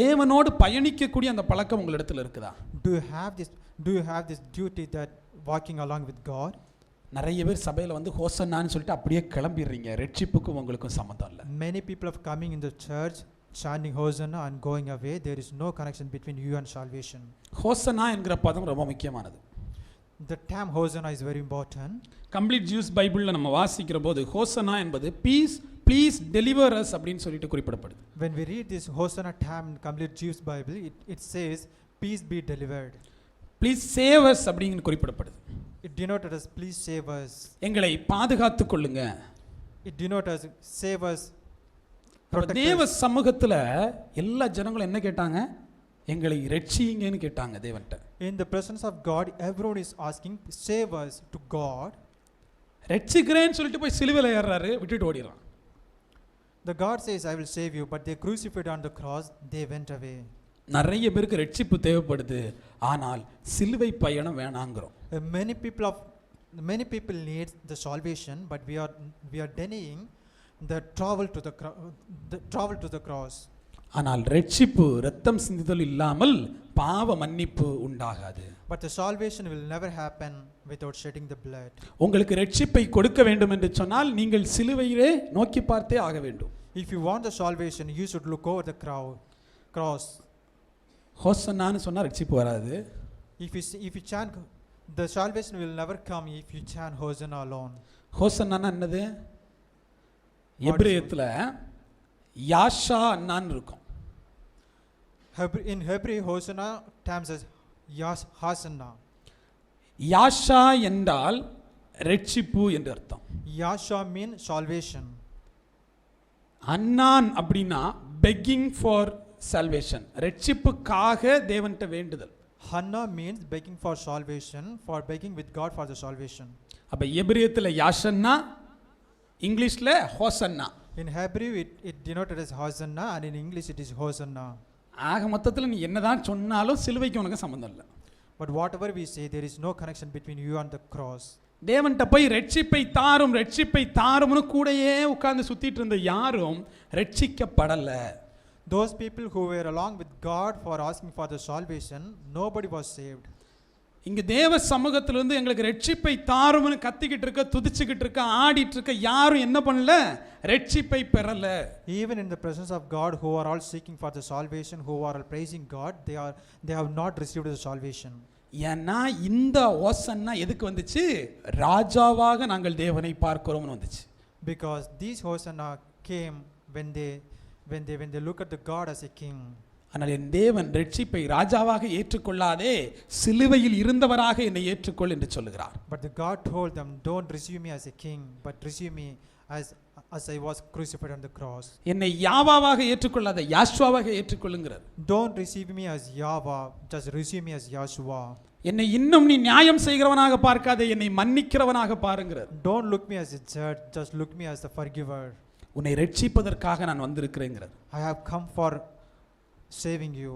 தேவனோடு பயணிக்கக்கூடிய அந்த பழக்கம் உங்களிடத்தில் இருக்குதா Do you have this do you have this duty that walking along with God? நிறைய பேர் சபையில் வந்து ஹோசன்னான்னு சொல்லிட்டு அப்படியே கிளம்பிடுறீங்க ரெட்சிப்புக்கும் உங்களுக்கும் சம்மந்தம் இல்லை Many people are coming in the church chanting Hosanna and going away. There is no connection between you and salvation. ஹோசனா என்கிற பதம் ரொம்ப முக்கியமானது The term Hosanna is very important. Complete Jews பைபிளில் நம்ம வாசிக்கிற போது ஹோசனா என்பது பீஸ் ப்ளீஸ் டெலிவர் அஸ் அப்படின்னு சொல்லிட்டு குறிப்பிடப்படுது When we read this Hosanna term in complete Jewish Bible, it, it says, Peace be delivered. Please save us அப்படின்னு குறிப்பிடப்படுது It denoted as please save us. எங்களை பாதுகாத்து கொள்ளுங்க It denoted as save us. தேவ. சமூகத்துல எல்லா ஜனங்களும் என்ன கேட்டாங்க எங்களை ரட்சிங்கன்னு கேட்டாங்க தேவன்ட்ட In the presence of God, everyone is asking, save us to God. ரட்சிக்கிறேன்னு சொல்லிட்டு போய் சிலுவையில் ஏறுறாரு விட்டுட்டு ஓடிடுறான் The God says, I will save you, but they crucified on the cross, they went away. நிறைய பேருக்கு ரட்சிப்பு தேவைப்படுது ஆனால் சிலுவை பயணம் வேணாங்கிறோம் Uh, many people of many people need the salvation, but we are we are denying the travel to the, cro- the travel to the cross. ஆனால் ரட்சிப்பு ரத்தம் சிந்துதல் இல்லாமல் பாவ மன்னிப்பு உண்டாகாது But the salvation will never happen without shedding the blood. உங்களுக்கு ரட்சிப்பை கொடுக்க வேண்டும் என்று சொன்னால் நீங்கள் சிலுவையிலே நோக்கி பார்த்தே ஆக வேண்டும் If you want the salvation, you should look over the crowd, cross. ஹோசன்னான்னு சொன்னா ரட்சிப்பு வராது If you s- if you chant, the salvation will never come if you chant Hosanna alone. ஹோசன்னான்னா என்னது எபிரேயத்தில் யாஷா அண்ணான்னு இருக்கும் in Hebrew, Hosanna terms as Yas Hosanna. யாஷா என்றால் ரட்சிப்பு என்று அர்த்தம் Yasha means salvation. அன்னான் அப்படின்னா பெக்கிங் ஃபார் சல்வேஷன் ரட்சிப்புக்காக தேவன்கிட்ட வேண்டுதல் Hanna means begging for salvation, for begging with God for the salvation. அப்ப எபிரியத்தில் யாஷன்னா இங்கிலீஷ்ல ஹோசன்னா In Hebrew, it, it denoted as Hosanna, and in English, it is Hosanna. ஆக மொத்தத்தில் நீ என்னதான் சொன்னாலும் சிலுவைக்கு உனக்கு சம்மந்தம் இல்லை But whatever we say, there is no connection between you and the cross. தேவன்கிட்ட போய் ரட்சிப்பை தாரும் ரட்சிப்பை தாரும்னு கூடயே உட்கார்ந்து சுத்திட்டு இருந்த யாரும் ரட்சிக்கப்படலை Those people who were along with God for asking for the salvation, nobody was saved. இங்க தேவ சமூகத்திலிருந்து எங்களுக்கு ரட்சிப்பை தாரும்னு கத்திக்கிட்டு இருக்க துதிச்சுக்கிட்டு இருக்க ஆடிட்டு இருக்க யாரும் என்ன பண்ணல ரட்சிப்பை பெறல Even in the presence of God, who are all seeking for the salvation, who are all praising God, they are they have not received the salvation. ஏன்னா இந்த ஓசன்னா எதுக்கு வந்துச்சு ராஜாவாக நாங்கள் தேவனை பார்க்கிறோம்னு வந்துச்சு Because these Hosanna came when they when they when they look at the God as a king. ஆனால் என் தேவன் ரட்சிப்பை ராஜாவாக ஏற்றுக்கொள்ளாதே சிலுவையில் இருந்தவராக என்னை ஏற்றுக்கொள் என்று சொல்லுகிறார் But the God told them, Don't receive me as a king, but receive me as as I was crucified on the cross. என்னை யாவாவாக ஏற்றுக்கொள்ளாத யாஷ்வாவாக ஏற்றுக்கொள்ளுங்கிறார் Don't receive me as Yahweh, just receive me as Yahshua. என்னை இன்னும் நீ நியாயம் செய்கிறவனாக பார்க்காதே என்னை மன்னிக்கிறவனாக பாருங்கிறார் Don't look me as a judge, just look me as the forgiver. உன்னை ரட்சிப்பதற்காக நான் வந்திருக்கிறேங்கிறார் I have come for saving you.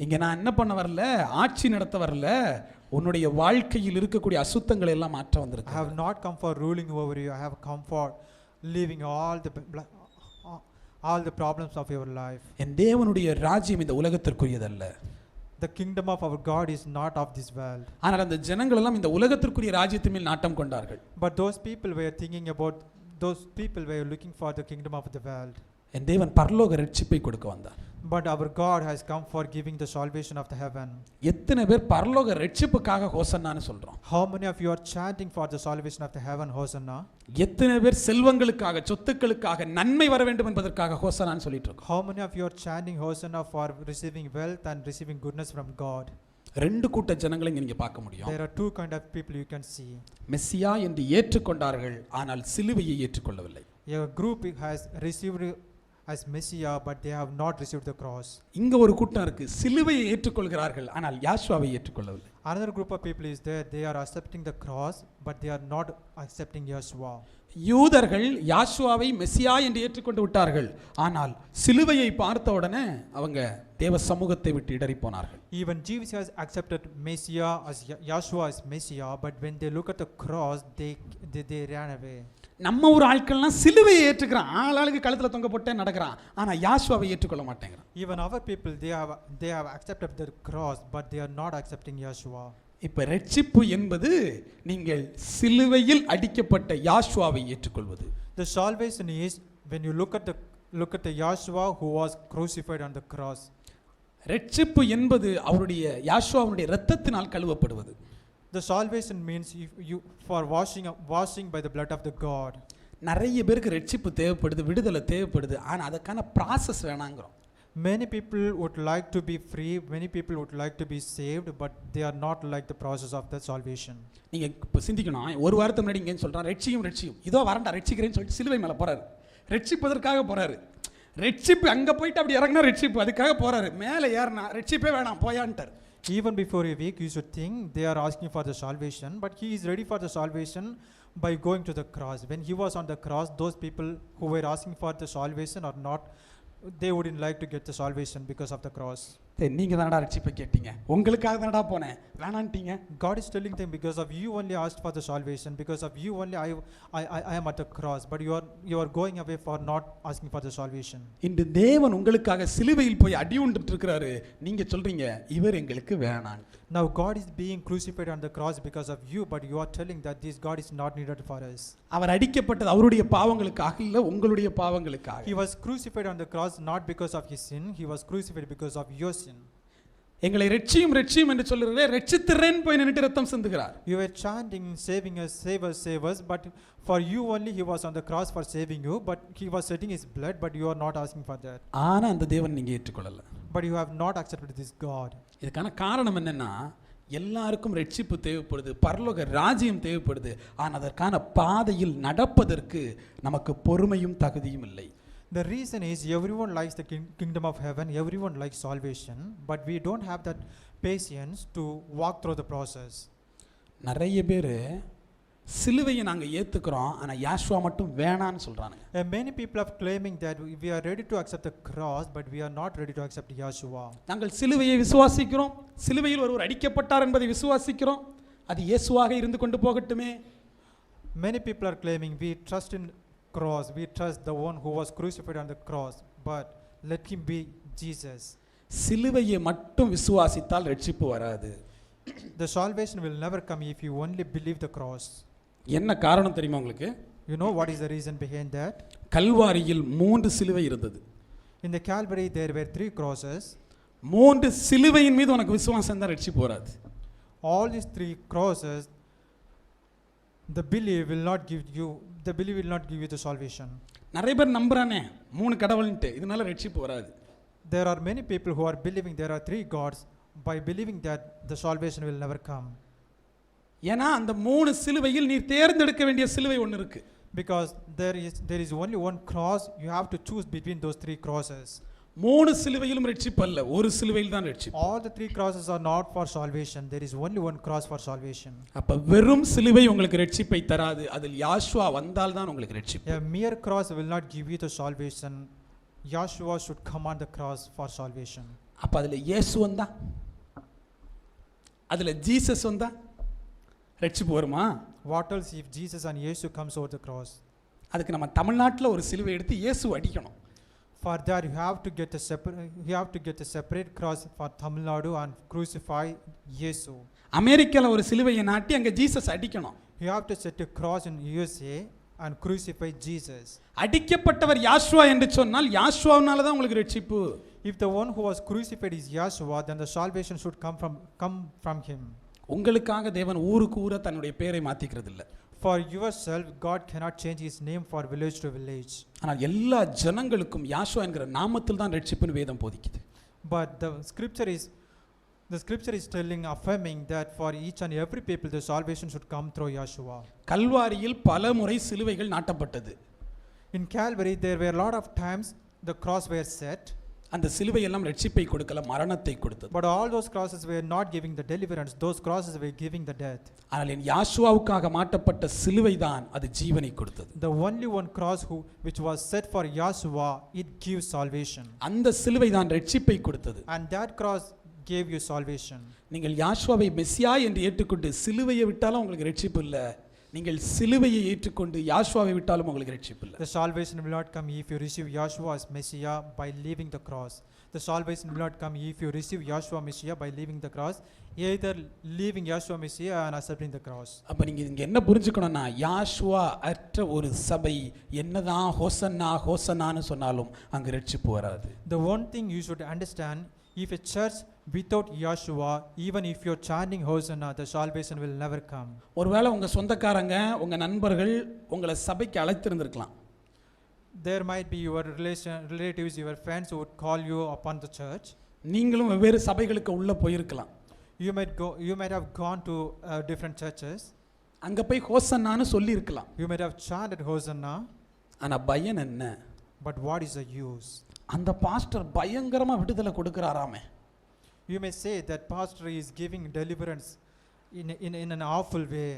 இங்க நான் என்ன பண்ண வரல ஆட்சி நடத்த வரல உன்னுடைய வாழ்க்கையில் இருக்கக்கூடிய அசுத்தங்களை எல்லாம் மாற்ற I வந்திருக்கேன் have not come for ruling over you. I have come for leaving all the bl- all the problems of your life. என் தேவனுடைய ராஜ்யம் இந்த உலகத்திற்குரியதல்ல The kingdom of our God is not of this world. ஆனால் அந்த ஜனங்கள் எல்லாம் இந்த உலகத்திற்குரிய ராஜ்யத்தின் மேல் நாட்டம் கொண்டார்கள் But those people were thinking about those people were looking for the kingdom of the world. என் தேவன் பரலோக ரட்சிப்பை கொடுக்க வந்தார் But our God has come for giving the salvation of the heaven. எத்தனை பேர் பரலோக ரட்சிப்புக்காக ஹோசன்னான்னு சொல்றோம் How many of you are chanting for the salvation of the heaven, Hosanna? எத்தனை பேர் செல்வங்களுக்காக சொத்துக்களுக்காக நன்மை வர வேண்டும் என்பதற்காக ஹோசன்னான்னு சொல்லிட்டு இருக்கோம் How many of you are chanting Hosanna for receiving wealth and receiving goodness from God? ரெண்டு கூட்ட ஜனங்களை நீங்க பார்க்க முடியும் There are two kind of people you can see. Messiah என்று ஏற்றுக்கொண்டார்கள் ஆனால் சிலுவையை ஏற்றுக்கொள்ளவில்லை A group has received as Messiah, but they have not received the cross. இங்க ஒரு கூட்டம் இருக்கு சிலுவையை ஏற்றுக்கொள்கிறார்கள் ஆனால் யாஷ்வாவை ஏற்றுக்கொள்ளவில்லை Another group of people is there, they are accepting the cross, but they are not accepting Yeshua. யூதர்கள் யாஷ்வாவை மெஸ்ஸியா என்று ஏற்றுக்கொண்டு விட்டார்கள் ஆனால் சிலுவையை பார்த்த உடனே அவங்க தேவ சமூகத்தை விட்டு இடறி போனார்கள் Even has accepted Messiah as Ye- Yeshua as Messiah, but when they look at the cross, they, they, they ran away. நம்ம ஒரு ஆட்கள்லாம் சிலுவையை ஏற்றுக்கிறான் ஆளாளுக்கு கழுத்துல தொங்க போட்டே நடக்கிறான் ஆனா யாசுவாவை ஏற்றுக்கொள்ள மாட்டேங்கிறான் Even our people, they have, they have accepted the cross, but they are not accepting Yeshua. இப்ப ரட்சிப்பு என்பது நீங்கள் சிலுவையில் அடிக்கப்பட்ட யாசுவாவை ஏற்றுக்கொள்வது The salvation is when you look at the look at the Yeshua who was crucified on the cross. ரட்சிப்பு என்பது அவருடைய யாசுவாவுடைய இரத்தத்தினால் கழுவப்படுவது The salvation means if you for washing washing by the blood of the God. நிறைய பேருக்கு ரட்சிப்பு தேவைப்படுது விடுதலை தேவைப்படுது. ஆனா அதுக்கான ப்ராசஸ் வேணாங்கிறோம். Many people would like to be free, many people would like to be saved, but they are not like the process of the salvation. நீங்க இப்போ சிந்திக்கணும். ஒரு வாரத்துக்கு முன்னாடி இங்கேன்னு சொல்றான் ரட்சியும் ரட்சியும். இதோ வரண்டா ரட்சிக்கிறேன்னு சொல்லிட்டு சிலுவை மேல போறாரு. ரட்சிப்பதற்காக போறாரு. ரட்சிப்பு அங்க போயிட்டு அப்படி இறங்கினா ரட்சிப்பு அதுக்காக போறாரு. மேலே ஏறினா ரட்சிப்பே வேணாம் போயான்ட்டார். Even before a week, you should think they are asking for the salvation, but he is ready for the salvation by going to the cross. When he was on the cross, those people who were asking for the salvation or not, they wouldn't like to get the salvation because of the cross. சரி நீங்க தானடா ரட்சிப்பை கேட்டீங்க உங்களுக்காக தானடா போனேன் வேணான்ட்டீங்க God is telling them because of you only asked for the salvation, because of you only I, I, I, I am at the cross, but you are you are going away for not asking for the salvation. இன்று தேவன் உங்களுக்காக சிலுவையில் போய் அடி உண்டுட்டு இருக்கிறாரு நீங்க சொல்றீங்க இவர் எங்களுக்கு வேணாம் Now God is being crucified on the cross because of you, but you are telling that this God is not needed for us. அவர் அடிக்கப்பட்டது அவருடைய பாவங்களுக்காக இல்ல உங்களுடைய He பாவங்களுக்காக was crucified on the cross not because of his sin, he was crucified because of your sin. எங்களை ரட்சியும் ரட்சியும் என்று சொல்லுறதே ரட்சித்திறேன் போய் நின்னுட்டு ரத்தம் சிந்துகிறார் You were chanting, saving us, save us, save us, but for you only he was on the cross for saving you, but he was shedding his blood, but you are not asking for that. ஆனா அந்த தேவன் நீங்க ஏற்றுக்கொள்ளல But you have not accepted this God. இதுக்கான காரணம் என்னன்னா எல்லாருக்கும் ரட்சிப்பு தேவைப்படுது பரலோக ராஜ்யம் தேவைப்படுது ஆனால் அதற்கான பாதையில் நடப்பதற்கு நமக்கு பொறுமையும் தகுதியும் இல்லை The reason is everyone likes the king- kingdom of heaven, everyone likes salvation, but we don't have that patience to walk through the process. நிறைய பேர் சிலுவையை நாங்கள் ஏற்றுக்கிறோம் ஆனால் யாஷ்வா மட்டும் வேணான்னு சொல்கிறானுங்க And many people are claiming that we we are ready to accept the cross, but we are not ready to accept Yeshua. நாங்கள் சிலுவையை விசுவாசிக்கிறோம் சிலுவையில் ஒருவர் அடிக்கப்பட்டார் என்பதை விசுவாசிக்கிறோம் அது இயேசுவாக இருந்து கொண்டு போகட்டுமே Many people are claiming we trust in cross, we trust the one who was crucified on the cross, but let him be Jesus. சிலுவையை மட்டும் விசுவாசித்தால் ரட்சிப்பு வராது The salvation will never come if you only believe the cross. என்ன காரணம் தெரியுமா உங்களுக்கு You know what is the reason behind that? கல்வாரியில் மூன்று சிலுவை இருந்தது In the Calvary, there were three crosses. மூன்று சிலுவையின் மீது உனக்கு விசுவாசம் தான் ரட்சிப்பு வராது All these three crosses, the belief will not give you, the belief will not give you the salvation. நிறைய பேர் நம்புறானே மூணு கடவுள்ன்ட்டு இதனால ரட்சிப்பு வராது There are many people who are believing there are three gods. By believing that, the salvation will never come. ஏன்னா அந்த மூணு சிலுவையில் நீ தேர்ந்தெடுக்க வேண்டிய சிலுவை ஒன்று இருக்கு Because there is, there is only one cross, you have to choose between those three crosses. மூணு சிலுவையிலும் ரட்சிப்பு அல்ல ஒரு சிலுவையில் தான் ரட்சிப்பு All the three crosses are not for salvation. There is only one cross for salvation. அப்ப வெறும் சிலுவை உங்களுக்கு ரட்சிப்பை தராது அதில் யாஷ்வா வந்தால் தான் உங்களுக்கு ரட்சிப்பு A mere cross will not give you the salvation. Yahshua should come on the cross for salvation. அப்ப அதுல இயேசு வந்தா அதுல ஜீசஸ் வந்தா ரட்சிப்பு வருமா What else if Jesus and Yeshua comes over the cross? அதுக்கு நம்ம தமிழ்நாட்டில் ஒரு சிலுவை எடுத்து இயேசு அடிக்கணும் For that you have to get a separate you have to get a separate cross for Tamil Nadu and crucify Yesu. அமெரிக்காவில் ஒரு சிலுவையை நாட்டி அங்கே ஜீசஸ் அடிக்கணும் You have to set a cross in USA and crucify Jesus. அடிக்கப்பட்டவர் Yeshua என்று சொன்னால் யாஷ்வாவினால தான் உங்களுக்கு ரட்சிப்பு If the one who was crucified is Yahshua, then the salvation should come from come from him. உங்களுக்காக தேவன் ஊருக்கு ஊர தன்னுடைய பேரை மாத்திக்கிறது இல்லை For yourself, God cannot change his name for village to village. ஆனால் எல்லா ஜனங்களுக்கும் யாஷ்வா என்கிற நாமத்தில் தான் ரட்சிப்புன்னு வேதம் போதிக்குது But the scripture is the scripture is telling, affirming that for each and every people the salvation should come through Yahshua. கல்வாரியில் பல முறை சிலுவைகள் நாட்டப்பட்டது In Calvary, there were a lot of times the cross were set, அந்த சிலுவை எல்லாம் ரட்சிப்பை கொடுக்கல மரணத்தை கொடுத்தது but all those crosses were not giving the deliverance. Those crosses were giving the death. ஆனால் என் யாஷ்வாவுக்காக மாட்டப்பட்ட சிலுவை தான் அது ஜீவனை கொடுத்தது The only one cross who which was set for Yahshua, it gives salvation. அந்த சிலுவை தான் ரட்சிப்பை கொடுத்தது And that cross gave you salvation. நீங்கள் யாஷ்வாவை மெஸ்ஸியா என்று ஏற்றுக்கொண்டு சிலுவையை விட்டாலும் உங்களுக்கு ரட்சிப்பு இல்லை நீங்கள் சிலுவையை ஏற்றுக்கொண்டு யாஷ்வாவை விட்டாலும் உங்களுக்கு ரட்சிப்பு இல்லை The salvation will not come if you receive Yahshua as Messiah by leaving the cross. The salvation will not come if you receive Yahshua Messiah by leaving the cross, either leaving Yahshua Messiah and accepting the cross. அப்ப நீங்க இங்க என்ன புரிஞ்சுக்கணும்னா Yeshua அற்ற ஒரு சபை என்னதான் ஹோசன்னா ஹோசன்னான்னு சொன்னாலும் அங்கு ரட்சிப்பு வராது The one thing you should understand if a church without Yahshua, even if you're chanting Hosanna, the salvation will never come. ஒருவேளை உங்க சொந்தக்காரங்க உங்க நண்பர்கள் உங்களை சபைக்கு அழைத்திருந்திருக்கலாம் There might be your relation, relatives, your friends who would call you upon the church. நீங்களும் வெவ்வேறு சபைகளுக்கு உள்ள போயிருக்கலாம் You might go. You might have gone to uh, different churches. அங்க போய் ஹோசன்னான்னு சொல்லி இருக்கலாம் You might have chanted Hosanna, ஆனா பயன் என்ன but what is the use? அந்த பாஸ்டர் பயங்கரமா விடுதலை கொடுக்கறாராமே You may say that pastor is giving deliverance in, in, in an awful way.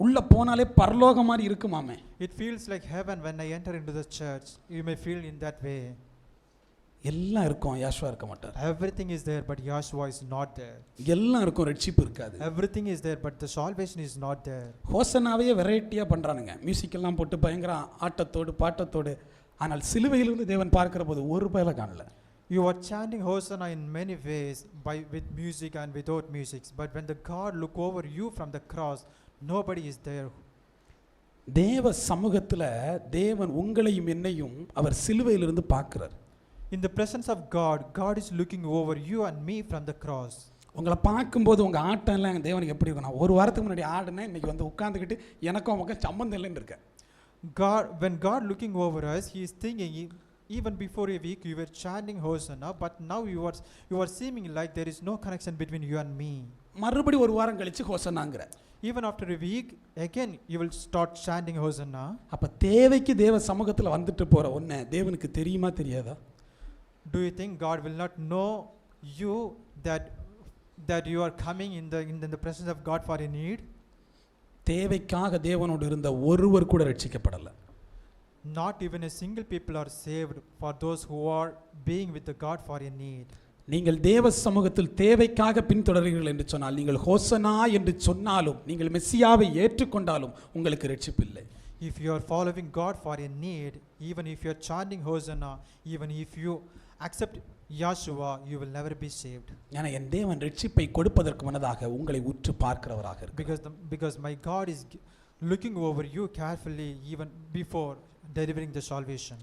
உள்ள போனாலே பரலோகம் மாதிரி இருக்குமாமே It feels like heaven when I enter into the church. You may feel in that way. எல்லாம் இருக்கும் Yeshua இருக்க மாட்டார் Everything is there, but Yahshua is not there. எல்லாம் இருக்கும் ரட்சிப்பு இருக்காது Everything is there, but the salvation is not there. ஹோசனாவே வெரைட்டியா பண்றானுங்க மியூசிக் எல்லாம் போட்டு பயங்கர ஆட்டத்தோடு பாட்டத்தோடு ஆனால் சிலுவையிலிருந்து தேவன் பார்க்கிற போது ஒரு பயல காணல You are chanting Hosanna in many ways, by with music and without music. But when the God look over you from the cross, nobody is there. தேவ சமூகத்துல தேவன் உங்களையும் என்னையும் அவர் சிலுவையிலிருந்து பார்க்கிறார் In the presence of God, God is looking over you and me from the cross. உங்களை பார்க்கும்போது உங்க ஆட்டம் எல்லாம் தேவனுக்கு எப்படி இருக்கும் நான் ஒரு வாரத்துக்கு முன்னாடி ஆடுனேன் இன்னைக்கு வந்து உட்காந்துக்கிட்டு எனக்கும் அவங்க சம்மந்தம் இல்லைன்னு இருக்கேன் God, when God looking over us, He is thinking, e- even before a week you were chanting Hosanna, but now you are you are seeming like there is no connection between you and me. மறுபடி ஒரு வாரம் கழிச்சு ஹோசனாங்கிற Even after a week, again you will start chanting Hosanna. அப்ப தேவைக்கு தேவ சமூகத்துல வந்துட்டு போற ஒன்ன தேவனுக்கு தெரியுமா தெரியாதா Do you think God will not know you that that you are coming in the in the, in the presence of God for a need? தேவைக்காக தேவனோடு இருந்த ஒருவர் கூட ரட்சிக்கப்படலை Not even a single people are saved for those who are being with the God for a need. நீங்கள் தேவ சமூகத்தில் தேவைக்காக பின்தொடர்கிறீர்கள் என்று சொன்னால் நீங்கள் ஹோசனா என்று சொன்னாலும் நீங்கள் மெஸ்ஸியாவை ஏற்றுக்கொண்டாலும் உங்களுக்கு ரட்சிப்பு இல்லை If you are following God for a need, even if you are chanting Hosanna, even if you accept Yahshua, you will never be saved. ஏன்னா என் தேவன் ரட்சிப்பை கொடுப்பதற்கு முன்னதாக உங்களை உற்று பார்க்கிறவராக இருக்கிறார் Because, the, because my God is g- looking over you carefully even before delivering the salvation.